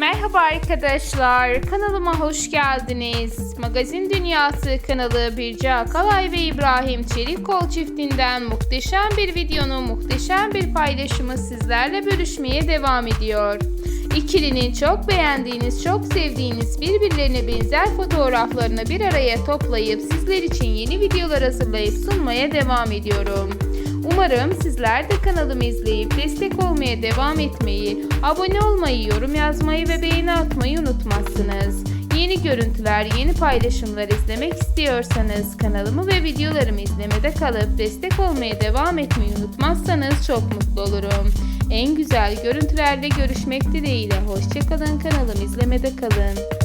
Merhaba arkadaşlar, kanalıma hoş geldiniz. Magazin Dünyası kanalı Birce Akalay ve İbrahim Çelikkol çiftinden muhteşem bir videonun muhteşem bir paylaşımı sizlerle bölüşmeye devam ediyor. İkilinin çok beğendiğiniz, çok sevdiğiniz birbirlerine benzer fotoğraflarını bir araya toplayıp sizler için yeni videolar hazırlayıp sunmaya devam ediyorum. Umarım sizler de kanalımı izleyip destek olmaya devam etmeyi, abone olmayı, yorum yazmayı ve beğeni atmayı unutmazsınız. Yeni görüntüler, yeni paylaşımlar izlemek istiyorsanız kanalımı ve videolarımı izlemede kalıp destek olmaya devam etmeyi unutmazsanız çok mutlu olurum. En güzel görüntülerde görüşmek dileğiyle. Hoşçakalın kanalımı izlemede kalın.